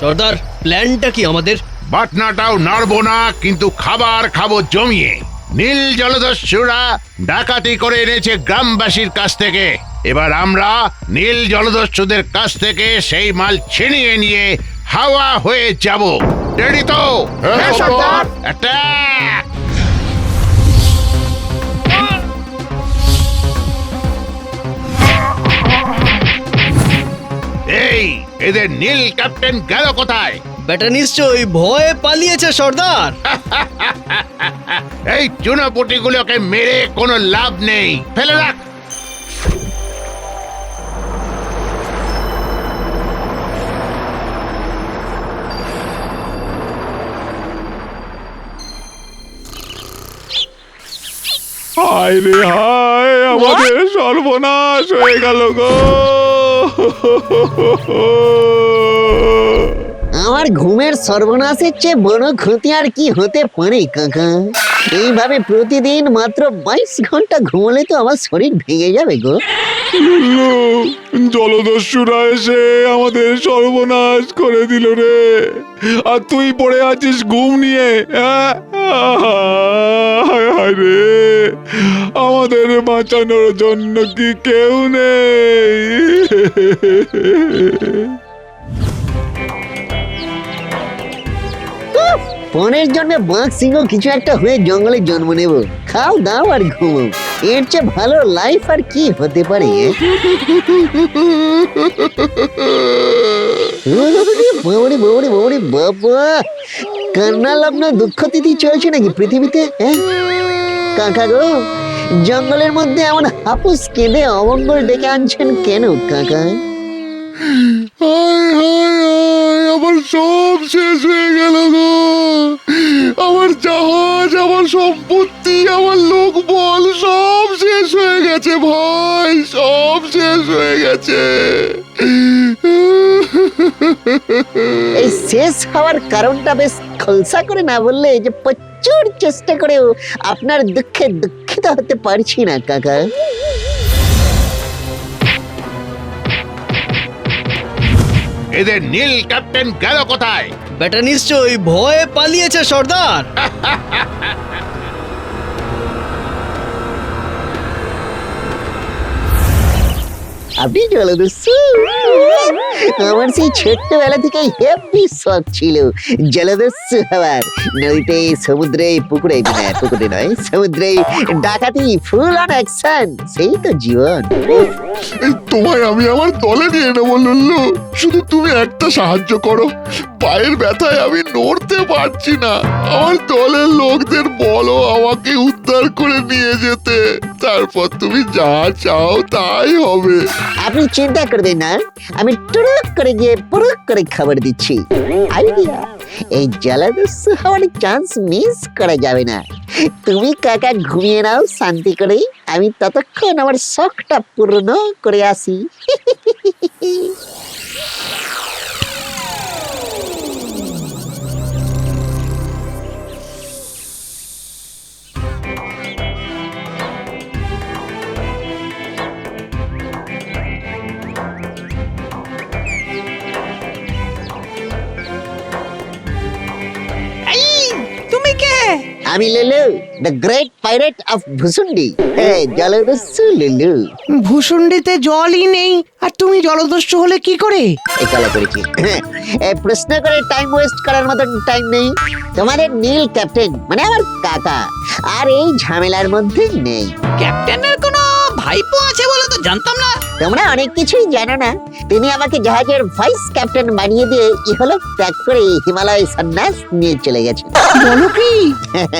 সর্দার প্ল্যানটা কি আমাদের? বাটনাটাও নাড়বো না কিন্তু খাবার খাব জমিয়ে। নীল জলদস্যুরা ডাকাতি করে এনেছে গ্রামবাসীর কাছ থেকে। এবার আমরা নীল জলদস্যুদের কাছ থেকে সেই মাল ছিনিয়ে নিয়ে হাওয়া হয়ে যাব। রেডি তো? হ্যাঁ, এই এদের নীল ক্যাপ্টেন গেল কোথায়? বেটা নিশ্চয়ই ভয়ে পালিয়েছে সর্দার। এই চুনোপুটিগুলোকে মেরে কোনো লাভ নেই। ফেলে রাখ। হায় রে হায় আমাদের সর্বনাশ হয়ে গেল গো। আমার ঘুমের সর্বনাশের চেয়ে বড় ক্ষতি আর কি হতে পারে কাকা? এইভাবে প্রতিদিন মাত্র বাইশ ঘণ্টা ঘুমলে তো আমার শরীর ভেঙে যাবে গো। জলদস্যুরা এসে আমাদের সর্বনাশ করে দিল রে। আর তুই পড়ে আছিস ঘুম নিয়ে হ্যাঁ? রে। আমাদের বাঁচানোর জন্য কি কেউ নেই? উফ, পনেরো জন্য বাঘ সিংহ কিছু একটা হয়ে জঙ্গলে জন্ম নেব। খাও দাও আর ঘুমো এর চেয়ে ভালো লাইফ আর কি হতে পারে? বাবারে বাবারে বাবারে বাবা কান্না লগ্ন দুঃখ তিথি চলছে নাকি পৃথিবীতে কাকা গো জঙ্গলের মধ্যে এমন হাপুস কেঁদে অমঙ্গল ডেকে আনছেন কেন কাকা? আমার সব শেষ হয়ে সম্পত্তি আমার লোক বল, সব শেষ হয়ে গেছে ভাই, সব শেষ হয়ে গেছে। এই শেষ হওয়ার কারণটা বেশ খলসা করে না বললে যে প্রচুর চেষ্টা করেও আপনার দুঃখে দুঃখিত হতে পারছি না, কাকা। এদের নীল ক্যাপ্টেন গেল কোথায়? বেটা নিশ্চয়ই ভয়ে পালিয়েছে সর্দার। আপনি জলদস্যু আমার সেই ছোট্টবেলা থেকে হেভি শখ ছিল। জলদস্যু হওয়ার। নদীতে, সমুদ্রে, পুকুরে পুকুরে নয়, সমুদ্রে ডাকাতি, ফুল অন অ্যাকশন সেই তো জীবন। তোমায় আমি আমার দলে নিয়ে নেব, লুল্লু। শুধু তুমি একটা সাহায্য করো। পায়ের ব্যথায় আমি নড়তে পারছি না। আমার দলের লোকদের বলো আমাকে উদ্ধার করে নিয়ে যেতে। তারপর তুমি যা চাও তাই হবে। আপনি চিন্তা করবেন না। আমি টুরুক করে গিয়ে পুরুক করে খবর দিচ্ছি। আইডিয়া? এই জলদস্যু হওয়ার চান্স মিস করা যাবে না। তুমি কাকা ঘুমিয়ে নাও, শান্তি করে আমি ততক্ষণ আমার শখটা পূর্ণ করে আসি। আমি Lulu the great pirate of Bhusundi হ্যাঁ জলদস্যু লুলু ভূষণ্ডিতে জলই নেই আর তুমি জলদস্যু হলে কি করে? এই কালা করেছি। এ, প্রশ্ন করে টাইম ওয়েস্ট করার মতন টাইম নেই। তোমাদের নীল ক্যাপ্টেন মানে আমার কাকা আর এই ঝামেলার মধ্যে নেই। ক্যাপ্টেনের কোনো ভাইপো আছে বলে তো জানতাম না। তোমরা অনেক কিছুই জানো না। তিনি আমাকে জাহাজের ভাইস ক্যাপ্টেন বানিয়ে দিয়ে ইহলোক ত্যাগ করে হিমালয় সন্ন্যাস নিয়ে চলে গেছে। বলো কি?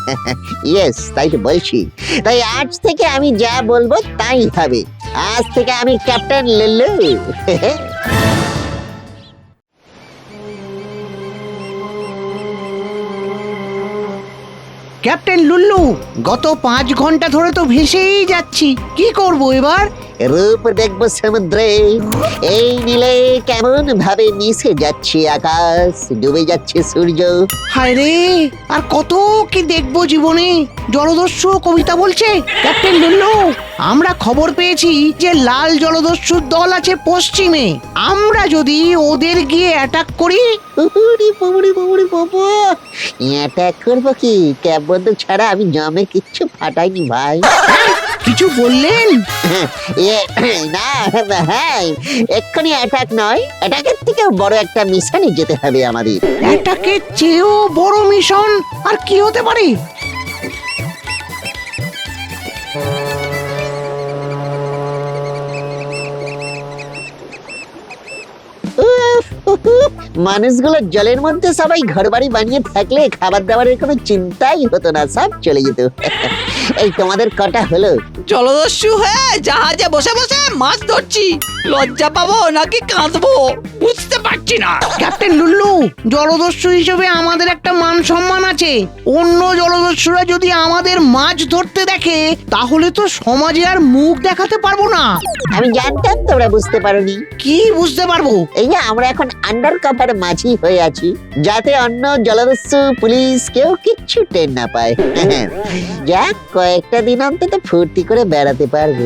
ইয়েস তাই তো বলছি। তাই আজ থেকে আমি যা বলব তাই হবে। আজ থেকে আমি ক্যাপ্টেন লুল্লু ক্যাপ্টেন লুল্লু গত পাঁচ ঘণ্টা ধরে তো ভেসেই যাচ্ছি। কি করব এবার? রূপ দেখব সমুদ্রে। এই নীলে কেমন ভাবে মিশে যাচ্ছে আকাশ ডুবে যাচ্ছে সূর্য। হায় রে আর কত কি দেখব জীবনে? জলদস্যু কবিতা বলছে ক্যাপ্টেন লুল্লু আমরা খবর পেয়েছি যে লাল জলদস্যুর দল আছে পশ্চিমে। আমরা যদি ওদের গিয়ে অ্যাটাক করি অ্যাটাক করব কি? ক্যাব বন্দুক ছাড়া আমি জামে কিচ্ছু ফাটাইনি ভাই। কিছু বললেন? এ, না হ্যাঁ এক্ষুনি অ্যাটাক নয় অ্যাটাকের থেকেও বড় একটা মিশনে যেতে হবে আমাদের। অ্যাটাকের চেয়েও বড় মিশন আর কি হতে পারে? মানুষগুলো জলের মধ্যে সবাই ঘর বাড়ি বানিয়ে থাকলে খাবার দাবারের কোনো চিন্তাই হতো না, সব চলে যেত। এই তোমাদের কটা হলো? জলদস্যু হয়ে, জাহাজে বসে বসে মাছ ধরছি। লজ্জা পাবো নাকি কাঁদবো? বুঝতে পারছি না। ক্যাপ্টেন লুল্লু জলদস্যু হিসেবে আমাদের একটা মান সম্মান আছে। অন্য জলদস্যুরা যদি আমাদের মাছ ধরতে দেখে তাহলে তো সমাজে আর মুখ দেখাতে পারব না। আমি জানতাম তোমরা বুঝতে পারোনি। কি বুঝতে পারব? এই যে আমরা এখন আন্ডার কভার মাঝি হয়ে আছি যাতে অন্য জলদস্যু পুলিশ কেউ কিচ্ছু টের না পায়। যাক কয়েকটা দিন অন্তত ফুর্তি করে বেড়াতে পারবে।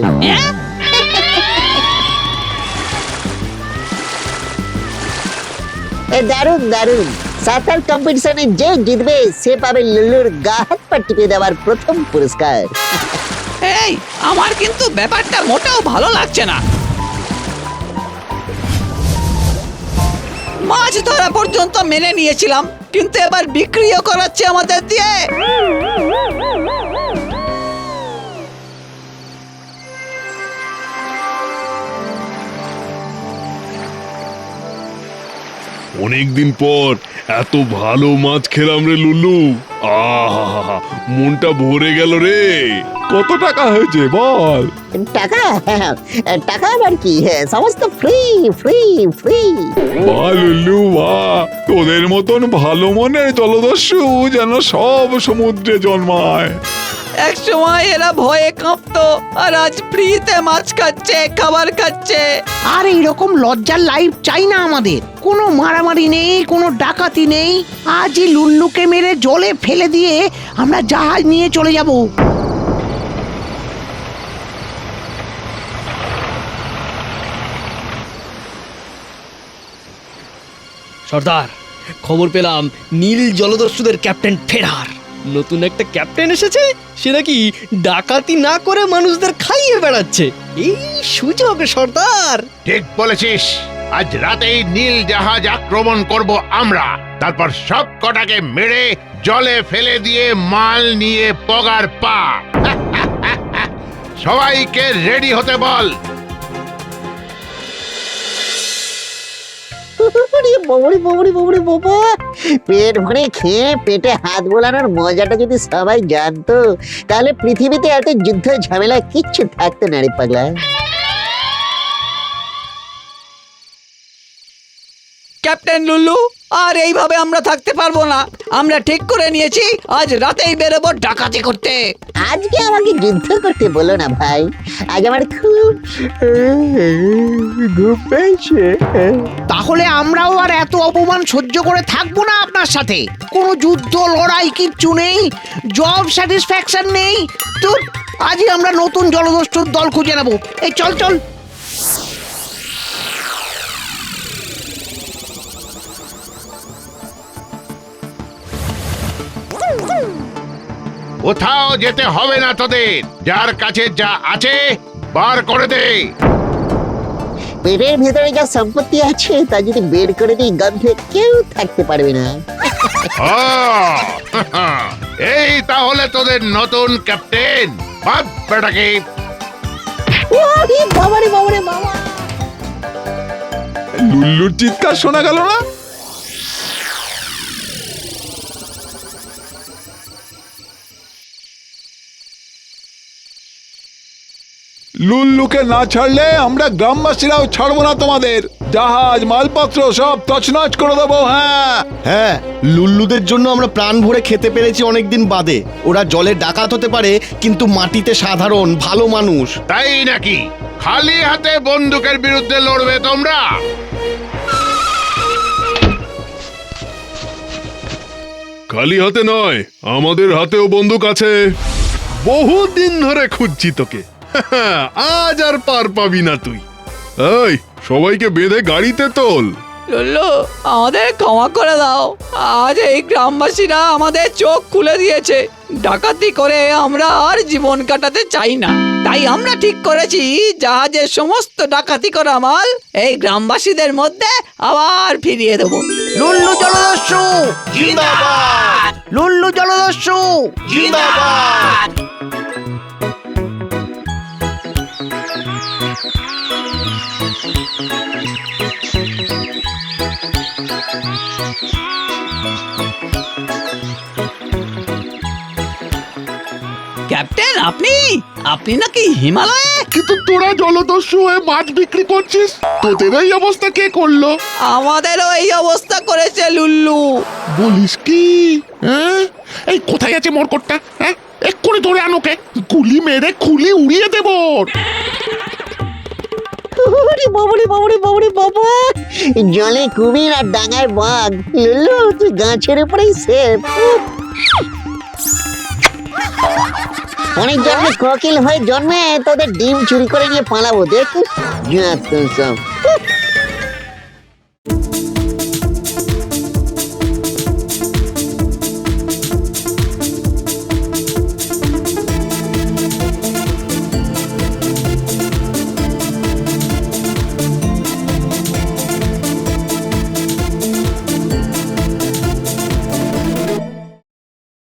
এ দারুণ দারুণ। সাঁতার কম্পিটিশনে যে জিতবে, সে পাবে লুলুর গা হাত পা টিপে দেওয়ার প্রথম পুরস্কার। এই, আমার কিন্তু ব্যাপারটা মোটেও ভালো লাগছে না। মাছ ধরা পর্যন্ত মেনে নিয়েছিলাম, কিন্তু এবার বিক্রিও করাচ্ছে আমাদের দিয়ে। অনেকদিন পর এত ভালো মাছ খেলাম রে লুলু। আহা মনটা ভরে গেল রে। কত টাকা হয়েছে বল? টাকা? টাকা আবার কি? হ্যাঁ, সমস্ত ফ্রি ফ্রি ফ্রি লুলু বা তোদের মতন ভালো মনের জলদস্যু যেন সব সমুদ্রে জন্মায়। এক সময় এরা ভয়ে কাঁপতো আর আজ ফ্রিতে মাছ খাচ্ছে খাবার খাচ্ছে। আর এইরকম লজ্জার লাইফ চাই না আমাদের। কোনো মারামারি নেই কোনো ডাকাতি নেই। আজই লুল্লুকে মেরে জলে ফেলে দিয়ে আমরা জাহাজ নিয়ে চলে যাব। সর্দার খবর পেলাম নীল জলদস্যুদের ক্যাপ্টেন ফেরার। নতুন একটা ক্যাপ্টেন এসেছে? সে নাকি ডাকাতি না করে মানুষদের খাইয়ে বেড়াচ্ছে। এই সুযোগ সর্দার! ঠিক বলেছিস। আজ রাতেই নীল জাহাজ আক্রমণ করব আমরা। তারপর সব কটাকে মেরে জলে ফেলে দিয়ে মাল নিয়ে পগার পা। সবাইকে রেডি হতে বল। বাবুরি বাবুরি বাবুরি বাবা পেট ভরে খেয়ে পেটে হাত বোলানোর মজাটা যদি সবাই জানতো, তাহলে পৃথিবীতে এত যুদ্ধ ঝামেলা কিচ্ছু থাকতো না রে পাগলা। ক্যাপ্টেন লুল্লু আর এইভাবে আমরা থাকতে পারব না। আমরা ঠিক করে নিয়েছি আজ রাতেই বেরোবো ডাকাতি করতে। আজকে আমাকে যুদ্ধ করতে বলো না ভাই। আজ আমার খুব ঘুম পেয়েছে। তাহলে আমরাও আর এত অপমান সহ্য করে থাকব না আপনার সাথে? কোনো যুদ্ধ লড়াই কিচ্ছু নেই জব স্যাটিসফ্যাকশন নেই। তো আজই আমরা নতুন জলদস্যুর দল খুঁজে নেব। এই চল চল। কোথাও যেতে হবে না তোদের। যার কাছে যা আছে বার করে দে। পেটের ভেতরে যা সম্পত্তি আছে তা যদি বের করে দিই গন্ধে কেউ থাকতে পারবে না। এই তাহলে তোদের নতুন ক্যাপ্টেন বাদ বেটাকে। বাবারে বাবারে বাবা। লুল্লুর চিৎকার শোনা গেল না? লুল্লুকে না ছাড়লে আমরা গ্রামবাসীরাও ছাড়বো না তোমাদের। জাহাজ মালপত্র সব তছনছ করে দেবো হ্যাঁ। হ্যাঁ লুল্লুদের জন্য আমরা প্রাণ ভরে খেতে পেরেছি অনেকদিন বাদে। ওরা জলে ডাকাত হতে পারে কিন্তু মাটিতে সাধারণ ভালো মানুষ। তাই নাকি? খালি হাতে বন্দুকের বিরুদ্ধে লড়বে তোমরা? খালি হাতে নয় আমাদের হাতেও বন্দুক আছে। বহুদিন ধরে খুঁজছি তোকে। আজ আর পার পাবি না তুই। এই সবাইকে বেঁধে গাড়িতে তোল। লুল্লু আমাদের ক্ষমা করে দাও। আজ এই গ্রামবাসীরা আমাদের চোখ খুলে দিয়েছে। ডাকাতি করে আমরা আর জীবন কাটাতে চাই না। তাই আমরা ঠিক করেছি জাহাজের সমস্ত ডাকাতি করা মাল এই গ্রামবাসীদের মধ্যে আবার ফিরিয়ে দেবো। লুল্লু জলদস্যু! জিন্দাবাদ! লুল্লু জলদস্যু! ক্যাপ্টেন আপনি? আপনি নাকি হিমালয়ে? কিন্তু তোরা জলদস্যু হয়ে মাছ বিক্রি করছিস? তোদের এই অবস্থা কে করল? আমাদেরও এই অবস্থা করেছে লুল্লু। বলিস কি? হ্যাঁ? এই কোথায় আছে মরকটটা? হ্যাঁ? এক্ষুনি ধরে আনোকে গুলি মেরে খুলি উড়িয়ে দেব ওর। বাবারে বাবারে বাবারে বাবা। জলে কুমির আর ডাঙায় বাঘ। লুল্লু তুই গাছের উপরেই সেফ। অনেক জন্মে কোকিল হয়ে জন্মে তোদের ডিম চুরি করে নিয়ে পালাবো দেখ। যত সব।